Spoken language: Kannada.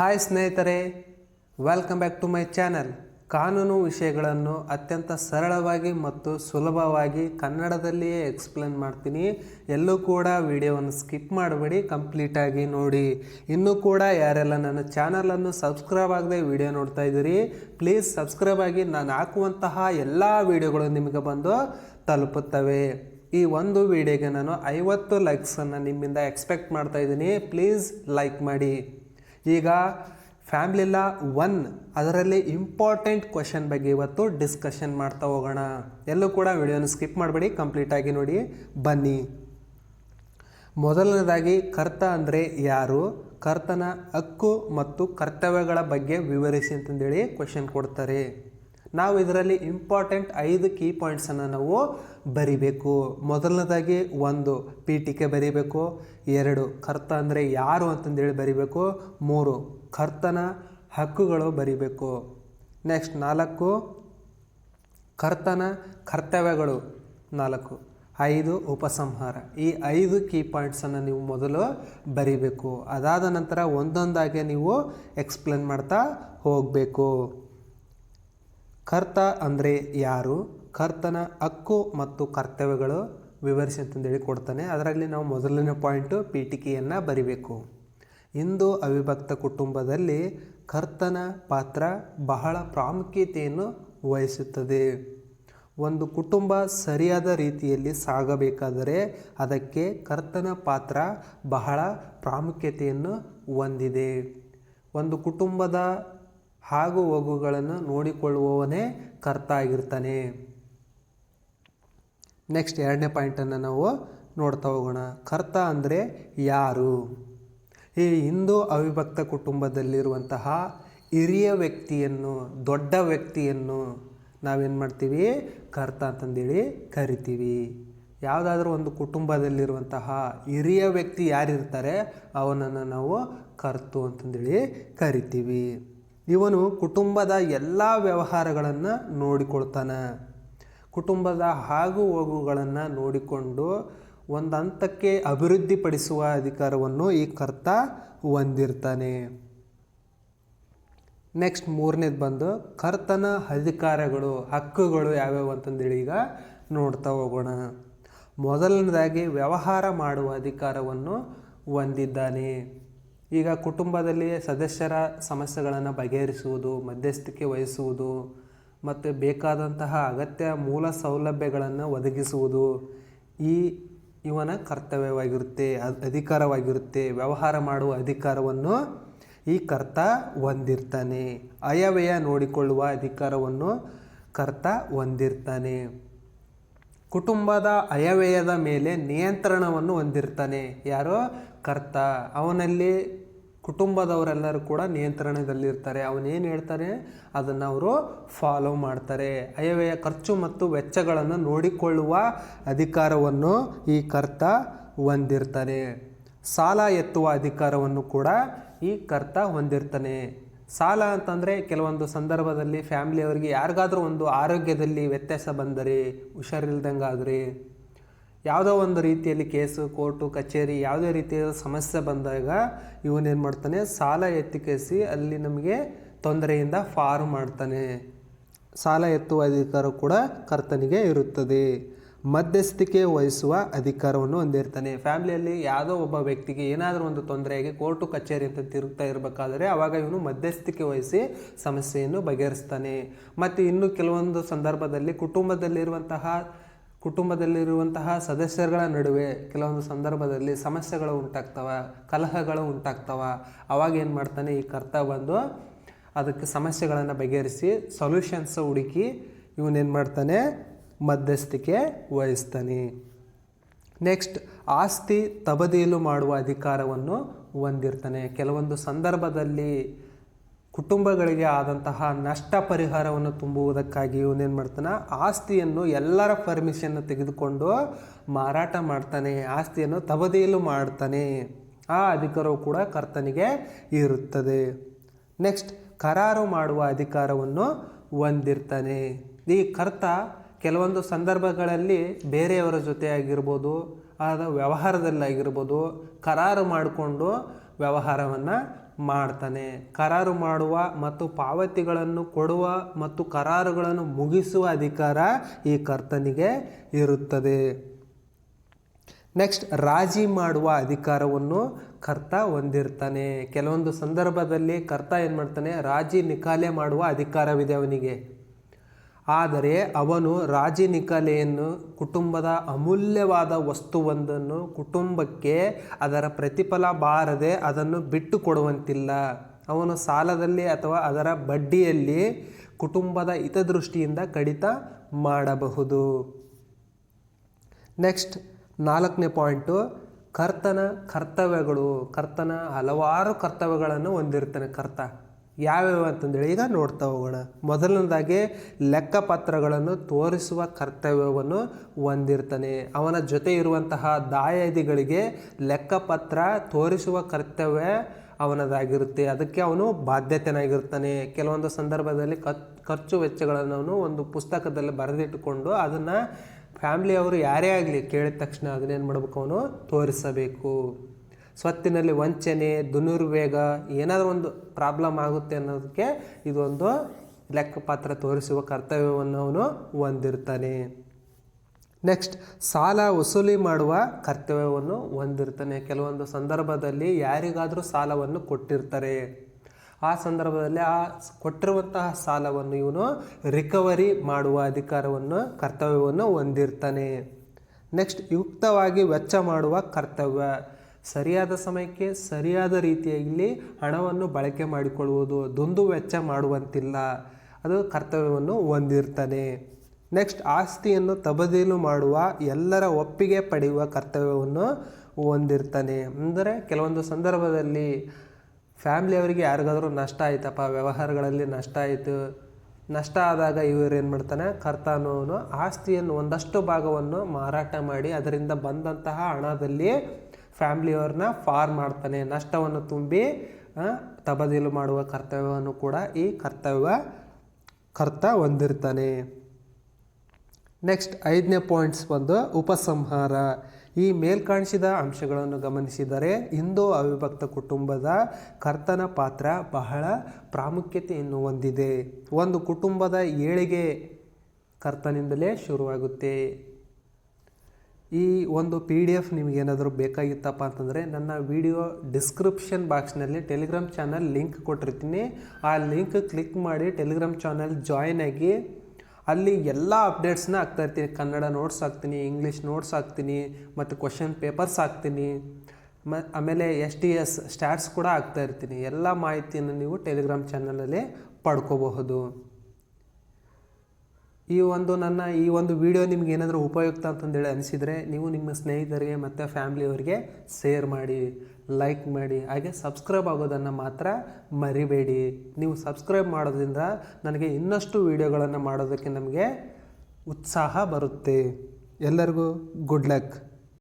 ಹಾಯ್ ಸ್ನೇಹಿತರೆ welcome back to my channel ಕಾನೂನು ವಿಷಯಗಳನ್ನು ಅತ್ಯಂತ ಸರಳವಾಗಿ ಮತ್ತು ಸುಲಭವಾಗಿ ಕನ್ನಡದಲ್ಲಿಯೇ ಎಕ್ಸ್ಪ್ಲೇನ್ ಮಾಡ್ತೀನಿ. ಎಲ್ಲೂ ಕೂಡ ವಿಡಿಯೋವನ್ನು ಸ್ಕಿಪ್ ಮಾಡಬೇಡಿ ಕಂಪ್ಲೀಟಾಗಿ ನೋಡಿ. ಇನ್ನೂ ಕೂಡ ಯಾರೆಲ್ಲ ನನ್ನ ಚಾನಲನ್ನು ಸಬ್ಸ್ಕ್ರೈಬ್ ಆಗದೆ ವಿಡಿಯೋ ನೋಡ್ತಾ ಇದ್ದೀರಿ ಪ್ಲೀಸ್ ಸಬ್ಸ್ಕ್ರೈಬ್ ಆಗಿ ನಾನು ಹಾಕುವಂತಹ ಎಲ್ಲ ವಿಡಿಯೋಗಳು ನಿಮಗೆ ಬಂದು ತಲುಪುತ್ತವೆ. ಈ ಒಂದು ವಿಡಿಯೋಗೆ ನಾನು ಐವತ್ತು ಲೈಕ್ಸನ್ನು ನಿಮ್ಮಿಂದ ಎಕ್ಸ್ಪೆಕ್ಟ್ ಮಾಡ್ತಾ ಇದ್ದೀನಿ. ಪ್ಲೀಸ್ ಲೈಕ್ ಮಾಡಿ. ಈಗ ಫ್ಯಾಮ್ಲಿಲ್ಲ ಒನ್ ಅದರಲ್ಲಿ ಇಂಪಾರ್ಟೆಂಟ್ ಕ್ವಶನ್ ಬಗ್ಗೆ ಇವತ್ತು ಡಿಸ್ಕಷನ್ ಮಾಡ್ತಾ ಹೋಗೋಣ. ಎಲ್ಲೂ ಕೂಡ ವಿಡಿಯೋನ ಸ್ಕಿಪ್ ಮಾಡಬೇಡಿ ಕಂಪ್ಲೀಟಾಗಿ ನೋಡಿ. ಬನ್ನಿ. ಮೊದಲನೇದಾಗಿ ಕರ್ತ ಅಂದರೆ ಯಾರು? ಕರ್ತನ ಹಕ್ಕು ಮತ್ತು ಕರ್ತವ್ಯಗಳ ಬಗ್ಗೆ ವಿವರಿಸಿ ಅಂತಂದೇಳಿ ಕ್ವಶನ್ ಕೊಡ್ತಾರೆ. ನಾವು ಇದರಲ್ಲಿ ಇಂಪಾರ್ಟೆಂಟ್ ಐದು ಕೀ ಪಾಯಿಂಟ್ಸನ್ನು ನಾವು ಬರಿಬೇಕು. ಮೊದಲನೇದಾಗಿ ಒಂದು ಪೀಠಿಕೆ ಬರಿಬೇಕು, ಎರಡು ಕರ್ತ ಅಂದರೆ ಯಾರು ಅಂತಂದೇಳಿ ಬರಿಬೇಕು, ಮೂರು ಕರ್ತನ ಹಕ್ಕುಗಳು ಬರಿಬೇಕು. ನೆಕ್ಸ್ಟ್ ನಾಲ್ಕು ಕರ್ತನ ಕರ್ತವ್ಯಗಳು, ನಾಲ್ಕು ಐದು ಉಪಸಂಹಾರ. ಈ ಐದು ಕೀ ಪಾಯಿಂಟ್ಸನ್ನು ನೀವು ಮೊದಲು ಬರಿಬೇಕು. ಅದಾದ ನಂತರ ಒಂದೊಂದಾಗಿ ನೀವು ಎಕ್ಸ್ಪ್ಲೇನ್ ಮಾಡ್ತಾ ಹೋಗಬೇಕು. ಕರ್ತ ಅಂದರೆ ಯಾರು? ಕರ್ತನ ಹಕ್ಕು ಮತ್ತು ಕರ್ತವ್ಯಗಳು ವಿವರಿಸಿ ಅಂತಂದೇಳಿ ಕೊಡ್ತಾನೆ. ಅದರಲ್ಲಿ ನಾವು ಮೊದಲನೇ ಪಾಯಿಂಟು ಪೀಠಿಕೆಯನ್ನು ಬರಿಬೇಕು. ಇಂದು ಅವಿಭಕ್ತ ಕುಟುಂಬದಲ್ಲಿ ಕರ್ತನ ಪಾತ್ರ ಬಹಳ ಪ್ರಾಮುಖ್ಯತೆಯನ್ನು ವಹಿಸುತ್ತದೆ. ಒಂದು ಕುಟುಂಬ ಸರಿಯಾದ ರೀತಿಯಲ್ಲಿ ಸಾಗಬೇಕಾದರೆ ಅದಕ್ಕೆ ಕರ್ತನ ಪಾತ್ರ ಬಹಳ ಪ್ರಾಮುಖ್ಯತೆಯನ್ನು ಹೊಂದಿದೆ. ಒಂದು ಕುಟುಂಬದ ಆಗು ಹೋಗುಗಳನ್ನು ನೋಡಿಕೊಳ್ಳುವವನೇ ಕರ್ತ ಆಗಿರ್ತಾನೆ ನೆಕ್ಸ್ಟ್ ಎರಡನೇ ಪಾಯಿಂಟನ್ನು ನಾವು ನೋಡ್ತಾ ಹೋಗೋಣ. ಕರ್ತ ಅಂದರೆ ಯಾರು? ಈ ಹಿಂದೂ ಅವಿಭಕ್ತ ಕುಟುಂಬದಲ್ಲಿರುವಂತಹ ಹಿರಿಯ ವ್ಯಕ್ತಿಯನ್ನು, ದೊಡ್ಡ ವ್ಯಕ್ತಿಯನ್ನು ನಾವೇನು ಮಾಡ್ತೀವಿ? ಕರ್ತ ಅಂತಂದೇಳಿ ಕರಿತೀವಿ. ಯಾವುದಾದ್ರೂ ಒಂದು ಕುಟುಂಬದಲ್ಲಿರುವಂತಹ ಹಿರಿಯ ವ್ಯಕ್ತಿ ಯಾರಿರ್ತಾರೆ, ಅವನನ್ನು ನಾವು ಕರ್ತು ಅಂತಂದೇಳಿ ಕರಿತೀವಿ. ಇವನು ಕುಟುಂಬದ ಎಲ್ಲ ವ್ಯವಹಾರಗಳನ್ನು ನೋಡಿಕೊಳ್ತಾನೆ. ಕುಟುಂಬದ ಆಗು ಹೋಗುಗಳನ್ನು ನೋಡಿಕೊಂಡು ಒಂದು ಹಂತಕ್ಕೆ ಅಭಿವೃದ್ಧಿಪಡಿಸುವ ಅಧಿಕಾರವನ್ನು ಈ ಕರ್ತ ಹೊಂದಿರ್ತಾನೆ. ನೆಕ್ಸ್ಟ್ ಮೂರನೇದು ಬಂದು ಕರ್ತನ ಅಧಿಕಾರಗಳು, ಹಕ್ಕುಗಳು ಯಾವ್ಯಾವು ಅಂತಂದೇಳಿ ಈಗ ನೋಡ್ತಾ ಹೋಗೋಣ. ಮೊದಲನೇದಾಗಿ ವ್ಯವಹಾರ ಮಾಡುವ ಅಧಿಕಾರವನ್ನು ಹೊಂದಿದ್ದಾನೆ. ಈಗ ಕುಟುಂಬದಲ್ಲಿ ಸದಸ್ಯರ ಸಮಸ್ಯೆಗಳನ್ನು ಬಗೆಹರಿಸುವುದು, ಮಧ್ಯಸ್ಥಿಕೆ ವಹಿಸುವುದು ಮತ್ತು ಬೇಕಾದಂತಹ ಅಗತ್ಯ ಮೂಲ ಸೌಲಭ್ಯಗಳನ್ನು ಒದಗಿಸುವುದು ಈ ಇವನ ಕರ್ತವ್ಯವಾಗಿರುತ್ತೆ ಅಧಿಕಾರವಾಗಿರುತ್ತೆ. ವ್ಯವಹಾರ ಮಾಡುವ ಅಧಿಕಾರವನ್ನು ಈ ಕರ್ತ ಹೊಂದಿರ್ತಾನೆ. ಅಯವ್ಯಯ ನೋಡಿಕೊಳ್ಳುವ ಅಧಿಕಾರವನ್ನು ಕರ್ತ ಹೊಂದಿರ್ತಾನೆ. ಕುಟುಂಬದ ಅಯವ್ಯಯದ ಮೇಲೆ ನಿಯಂತ್ರಣವನ್ನು ಹೊಂದಿರ್ತಾನೆ. ಯಾರೋ? ಕರ್ತ. ಅವನಲ್ಲಿ ಕುಟುಂಬದವರೆಲ್ಲರೂ ಕೂಡ ನಿಯಂತ್ರಣದಲ್ಲಿರ್ತಾರೆ. ಅವನೇನು ಹೇಳ್ತಾರೆ? ಅದನ್ನು ಅವರು ಫಾಲೋ ಮಾಡ್ತಾರೆ. ಅಯವ್ಯಯ ಖರ್ಚು ಮತ್ತು ವೆಚ್ಚಗಳನ್ನು ನೋಡಿಕೊಳ್ಳುವ ಅಧಿಕಾರವನ್ನು ಈ ಕರ್ತ ಹೊಂದಿರ್ತಾನೆ. ಸಾಲ ಎತ್ತುವ ಅಧಿಕಾರವನ್ನು ಕೂಡ ಈ ಕರ್ತ ಹೊಂದಿರ್ತಾನೆ. ಸಾಲ ಅಂತಂದರೆ ಕೆಲವೊಂದು ಸಂದರ್ಭದಲ್ಲಿ ಫ್ಯಾಮಿಲಿಯವರಿಗೆ ಯಾರಿಗಾದ್ರೂ ಒಂದು ಆರೋಗ್ಯದಲ್ಲಿ ವ್ಯತ್ಯಾಸ ಬಂದರೆ ಹುಷಾರಿಲ್ದಂಗೆ ಆದರೆ ಯಾವುದೋ ಒಂದು ರೀತಿಯಲ್ಲಿ ಕೇಸು, ಕೋರ್ಟು, ಕಚೇರಿ ಯಾವುದೇ ರೀತಿಯ ಸಮಸ್ಯೆ ಬಂದಾಗ ಇವನೇನು ಮಾಡ್ತಾನೆ, ಸಾಲ ಎತ್ತಿಕೇಸಿ ಅಲ್ಲಿ ನಮಗೆ ತೊಂದರೆಯಿಂದ ಫಾರು ಮಾಡ್ತಾನೆ. ಸಾಲ ಎತ್ತುವ ಅಧಿಕಾರ ಕೂಡ ಕರ್ತನಿಗೆ ಇರುತ್ತದೆ. ಮಧ್ಯಸ್ಥಿಕೆ ವಹಿಸುವ ಅಧಿಕಾರವನ್ನು ಹೊಂದಿರ್ತಾನೆ. ಫ್ಯಾಮಿಲಿಯಲ್ಲಿ ಯಾವುದೋ ಒಬ್ಬ ವ್ಯಕ್ತಿಗೆ ಏನಾದರೂ ಒಂದು ತೊಂದರೆಯಾಗಿ ಕೋರ್ಟು ಕಚೇರಿ ಅಂತ ತಿರುಗ್ತಾ ಇರಬೇಕಾದ್ರೆ ಆವಾಗ ಇವನು ಮಧ್ಯಸ್ಥಿಕೆ ವಹಿಸಿ ಸಮಸ್ಯೆಯನ್ನು ಬಗೆಹರಿಸ್ತಾನೆ. ಮತ್ತು ಇನ್ನು ಕೆಲವೊಂದು ಸಂದರ್ಭದಲ್ಲಿ ಕುಟುಂಬದಲ್ಲಿರುವಂತಹ ಕುಟುಂಬದಲ್ಲಿರುವಂತಹ ಸದಸ್ಯರುಗಳ ನಡುವೆ ಕೆಲವೊಂದು ಸಂದರ್ಭದಲ್ಲಿ ಸಮಸ್ಯೆಗಳು ಉಂಟಾಗ್ತವ, ಕಲಹಗಳು ಉಂಟಾಗ್ತವ. ಅವಾಗ ಏನು ಮಾಡ್ತಾನೆ, ಈ ಕರ್ತ ಬಂದು ಅದಕ್ಕೆ ಸಮಸ್ಯೆಗಳನ್ನು ಬಗೆಹರಿಸಿ ಸೊಲ್ಯೂಷನ್ಸ್ ಹುಡುಕಿ ಇವನೇನು ಮಾಡ್ತಾನೆ ಮಧ್ಯಸ್ಥಿಕೆ ವಹಿಸ್ತಾನೆ. ನೆಕ್ಸ್ಟ್ ಆಸ್ತಿ ತಬದೀಲು ಮಾಡುವ ಅಧಿಕಾರವನ್ನು ಹೊಂದಿರ್ತಾನೆ. ಕೆಲವೊಂದು ಸಂದರ್ಭದಲ್ಲಿ ಕುಟುಂಬಗಳಿಗೆ ಆದಂತಹ ನಷ್ಟ ಪರಿಹಾರವನ್ನು ತುಂಬುವುದಕ್ಕಾಗಿ ಇವನೇನು ಮಾಡ್ತಾನೆ? ಆಸ್ತಿಯನ್ನು ಎಲ್ಲರ ಪರ್ಮಿಷನ್ ತೆಗೆದುಕೊಂಡು ಮಾರಾಟ ಮಾಡ್ತಾನೆ. ಆಸ್ತಿಯನ್ನು ತಬದೀಲು ಮಾಡ್ತಾನೆ. ಆ ಅಧಿಕಾರವು ಕೂಡ ಕರ್ತನಿಗೆ ಇರುತ್ತದೆ. ನೆಕ್ಸ್ಟ್ ಕರಾರು ಮಾಡುವ ಅಧಿಕಾರವನ್ನು ಹೊಂದಿರ್ತಾನೆ. ಈ ಕರ್ತ ಕೆಲವೊಂದು ಸಂದರ್ಭಗಳಲ್ಲಿ ಬೇರೆಯವರ ಜೊತೆ ಆಗಿರ್ಬೋದು ಆದ ವ್ಯವಹಾರದಲ್ಲಾಗಿರ್ಬೋದು, ಕರಾರು ಮಾಡಿಕೊಂಡು ವ್ಯವಹಾರವನ್ನು ಮಾಡ್ತಾನೆ. ಕರಾರು ಮಾಡುವ ಮತ್ತು ಪಾವತಿಗಳನ್ನು ಕೊಡುವ ಮತ್ತು ಕರಾರುಗಳನ್ನು ಮುಗಿಸುವ ಅಧಿಕಾರ ಈ ಕರ್ತನಿಗೆ ಇರುತ್ತದೆ. ನೆಕ್ಸ್ಟ್ ರಾಜಿ ಮಾಡುವ ಅಧಿಕಾರವನ್ನು ಕರ್ತ ಹೊಂದಿರ್ತಾನೆ. ಕೆಲವೊಂದು ಸಂದರ್ಭದಲ್ಲಿ ಕರ್ತ ಏನು ಮಾಡ್ತಾನೆ? ರಾಜಿ ನಿಕಾಲೆ ಮಾಡುವ ಅಧಿಕಾರವಿದೆ ಅವನಿಗೆ. ಆದರೆ ಅವನು ರಾಜಿನಿಕಲೆಯನ್ನು ಕುಟುಂಬದ ಅಮೂಲ್ಯವಾದ ವಸ್ತುವೊಂದನ್ನು ಕುಟುಂಬಕ್ಕೆ ಅದರ ಪ್ರತಿಫಲ ಬಾರದೆ ಅದನ್ನು ಬಿಟ್ಟು ಕೊಡುವಂತಿಲ್ಲ. ಅವನು ಸಾಲದಲ್ಲಿ ಅಥವಾ ಅದರ ಬಡ್ಡಿಯಲ್ಲಿ ಕುಟುಂಬದ ಹಿತದೃಷ್ಟಿಯಿಂದ ಕಡಿತ ಮಾಡಬಹುದು. ನೆಕ್ಸ್ಟ್, ನಾಲ್ಕನೇ ಪಾಯಿಂಟು, ಕರ್ತನ ಕರ್ತವ್ಯಗಳು. ಕರ್ತನ ಹಲವಾರು ಕರ್ತವ್ಯಗಳನ್ನು ಹೊಂದಿರ್ತಾನೆ ಕರ್ತ. ಯಾವ್ಯಾವ ಅಂತಂದೇಳಿ? ಈಗ ನೋಡ್ತಾ ಹೋಗೋಣ. ಮೊದಲನೇದಾಗಿ ಲೆಕ್ಕಪತ್ರಗಳನ್ನು ತೋರಿಸುವ ಕರ್ತವ್ಯವನ್ನು ಹೊಂದಿರ್ತಾನೆ. ಅವನ ಜೊತೆ ಇರುವಂತಹ ದಾಯಾದಿಗಳಿಗೆ ಲೆಕ್ಕಪತ್ರ ತೋರಿಸುವ ಕರ್ತವ್ಯ ಅವನದಾಗಿರುತ್ತೆ. ಅದಕ್ಕೆ ಅವನು ಬಾಧ್ಯತೆನಾಗಿರ್ತಾನೆ. ಕೆಲವೊಂದು ಸಂದರ್ಭದಲ್ಲಿ ಖರ್ಚು ವೆಚ್ಚಗಳನ್ನು ಅವನು ಒಂದು ಪುಸ್ತಕದಲ್ಲಿ ಬರೆದಿಟ್ಟುಕೊಂಡು ಅದನ್ನು ಫ್ಯಾಮ್ಲಿಯವರು ಯಾರೇ ಆಗಲಿ ಕೇಳಿದ ತಕ್ಷಣ ಅದನ್ನೇನು ಮಾಡಬೇಕು ಅವನು ತೋರಿಸಬೇಕು. ಸ್ವತ್ತಿನಲ್ಲಿ ವಂಚನೆ ದುನುರ್ವೇಗ ಏನಾದರೂ ಒಂದು ಪ್ರಾಬ್ಲಮ್ ಆಗುತ್ತೆ ಅನ್ನೋದಕ್ಕೆ ಇದೊಂದು ಲೆಕ್ಕಪಾತ್ರ ತೋರಿಸುವ ಕರ್ತವ್ಯವನ್ನು ಅವನು ಹೊಂದಿರ್ತಾನೆ. ನೆಕ್ಸ್ಟ್ ಸಾಲ ವಸೂಲಿ ಮಾಡುವ ಕರ್ತವ್ಯವನ್ನು ಹೊಂದಿರ್ತಾನೆ. ಕೆಲವೊಂದು ಸಂದರ್ಭದಲ್ಲಿ ಯಾರಿಗಾದರೂ ಸಾಲವನ್ನು ಕೊಟ್ಟಿರ್ತಾರೆ. ಆ ಸಂದರ್ಭದಲ್ಲಿ ಆ ಕೊಟ್ಟಿರುವಂತಹ ಸಾಲವನ್ನು ಇವನು ರಿಕವರಿ ಮಾಡುವ ಅಧಿಕಾರವನ್ನು, ಕರ್ತವ್ಯವನ್ನು ಹೊಂದಿರ್ತಾನೆ. ನೆಕ್ಸ್ಟ್ ಯುಕ್ತವಾಗಿ ವೆಚ್ಚ ಮಾಡುವ ಕರ್ತವ್ಯ. ಸರಿಯಾದ ಸಮಯಕ್ಕೆ ಸರಿಯಾದ ರೀತಿಯಲ್ಲಿ ಹಣವನ್ನು ಬಳಕೆ ಮಾಡಿಕೊಳ್ಳುವುದು, ದುಂದು ವೆಚ್ಚ ಮಾಡುವಂತಿಲ್ಲ. ಅದು ಕರ್ತವ್ಯವನ್ನು ಹೊಂದಿರ್ತಾನೆ. ನೆಕ್ಸ್ಟ್ ಆಸ್ತಿಯನ್ನು ತಬದೀಲು ಮಾಡುವ, ಎಲ್ಲರ ಒಪ್ಪಿಗೆ ಪಡೆಯುವ ಕರ್ತವ್ಯವನ್ನು ಹೊಂದಿರ್ತಾನೆ. ಅಂದರೆ ಕೆಲವೊಂದು ಸಂದರ್ಭದಲ್ಲಿ ಫ್ಯಾಮ್ಲಿಯವರಿಗೆ ಯಾರಿಗಾದರೂ ನಷ್ಟ ಆಯ್ತಪ್ಪ, ವ್ಯವಹಾರಗಳಲ್ಲಿ ನಷ್ಟ ಆಯಿತು, ನಷ್ಟ ಆದಾಗ ಇವರು ಏನು ಮಾಡ್ತಾನೆ ಕರ್ತಾನವನು ಆಸ್ತಿಯನ್ನು ಒಂದಷ್ಟು ಭಾಗವನ್ನು ಮಾರಾಟ ಮಾಡಿ ಅದರಿಂದ ಬಂದಂತಹ ಹಣದಲ್ಲಿ ಫ್ಯಾಮ್ಲಿಯವ್ರನ್ನ ಫಾರ್ ಮಾಡ್ತಾನೆ. ನಷ್ಟವನ್ನು ತುಂಬಿ ತಬದಿಲು ಮಾಡುವ ಕರ್ತವ್ಯವನ್ನು ಕೂಡ ಈ ಕರ್ತವ್ಯ, ಕರ್ತ ಹೊಂದಿರ್ತಾನೆ. ನೆಕ್ಸ್ಟ್ ಐದನೇ ಪಾಯಿಂಟ್ಸ್ ಬಂದು ಉಪಸಂಹಾರ. ಈ ಮೇಲ್ಕಾಣಿಸಿದ ಅಂಶಗಳನ್ನು ಗಮನಿಸಿದರೆ ಹಿಂದೂ ಅವಿಭಕ್ತ ಕುಟುಂಬದ ಕರ್ತನ ಪಾತ್ರ ಬಹಳ ಪ್ರಾಮುಖ್ಯತೆಯನ್ನು ಹೊಂದಿದೆ. ಒಂದು ಕುಟುಂಬದ ಏಳಿಗೆ ಕರ್ತನಿಂದಲೇ ಶುರುವಾಗುತ್ತೆ. ಈ ಒಂದು ಪಿ ಡಿ ಎಫ್ ನಿಮಗೇನಾದರೂ ಬೇಕಾಗಿತ್ತಪ್ಪ ಅಂತಂದರೆ ನನ್ನ ವಿಡಿಯೋ ಡಿಸ್ಕ್ರಿಪ್ಷನ್ ಬಾಕ್ಸ್ನಲ್ಲಿ ಟೆಲಿಗ್ರಾಮ್ ಚಾನಲ್ ಲಿಂಕ್ ಕೊಟ್ಟಿರ್ತೀನಿ. ಆ ಲಿಂಕ್ ಕ್ಲಿಕ್ ಮಾಡಿ ಟೆಲಿಗ್ರಾಮ್ ಚಾನಲ್ ಜಾಯ್ನ್ ಆಗಿ ಅಲ್ಲಿ ಎಲ್ಲ ಅಪ್ಡೇಟ್ಸ್ನ ಹಾಕ್ತಾ ಇರ್ತೀನಿ. ಕನ್ನಡ ನೋಟ್ಸ್ ಹಾಕ್ತೀನಿ ಇಂಗ್ಲೀಷ್ ನೋಟ್ಸ್ ಹಾಕ್ತೀನಿ, ಮತ್ತು ಕ್ವಶನ್ ಪೇಪರ್ಸ್ ಹಾಕ್ತೀನಿ. ಮ, ಆಮೇಲೆ ಎಸ್ ಟಿ ಎಸ್ ಸ್ಟ್ಯಾಟ್ಸ್ ಕೂಡ ಹಾಕ್ತಾ ಇರ್ತೀನಿ. ಎಲ್ಲ ಮಾಹಿತಿಯನ್ನು ನೀವು ಟೆಲಿಗ್ರಾಮ್ ಚಾನಲಲ್ಲಿ ಪಡ್ಕೋಬಹುದು. ಈ ಒಂದು ನನ್ನ ಈ ಒಂದು ವಿಡಿಯೋ ನಿಮ್ಗೆ ಏನಾದರೂ ಉಪಯುಕ್ತ ಅಂತಂದೇಳಿ ಅನಿಸಿದರೆ ನೀವು ನಿಮ್ಮ ಸ್ನೇಹಿತರಿಗೆ ಮತ್ತು ಫ್ಯಾಮ್ಲಿಯವರಿಗೆ ಶೇರ್ ಮಾಡಿ ಲೈಕ್ ಮಾಡಿ, ಹಾಗೆ ಸಬ್ಸ್ಕ್ರೈಬ್ ಆಗೋದನ್ನು ಮಾತ್ರ ಮರಿಬೇಡಿ. ನೀವು ಸಬ್ಸ್ಕ್ರೈಬ್ ಮಾಡೋದ್ರಿಂದ ನನಗೆ ಇನ್ನಷ್ಟು ವಿಡಿಯೋಗಳನ್ನು ಮಾಡೋದಕ್ಕೆ ನಮಗೆ ಉತ್ಸಾಹ ಬರುತ್ತೆ. ಎಲ್ಲರಿಗೂ ಗುಡ್ ಲಕ್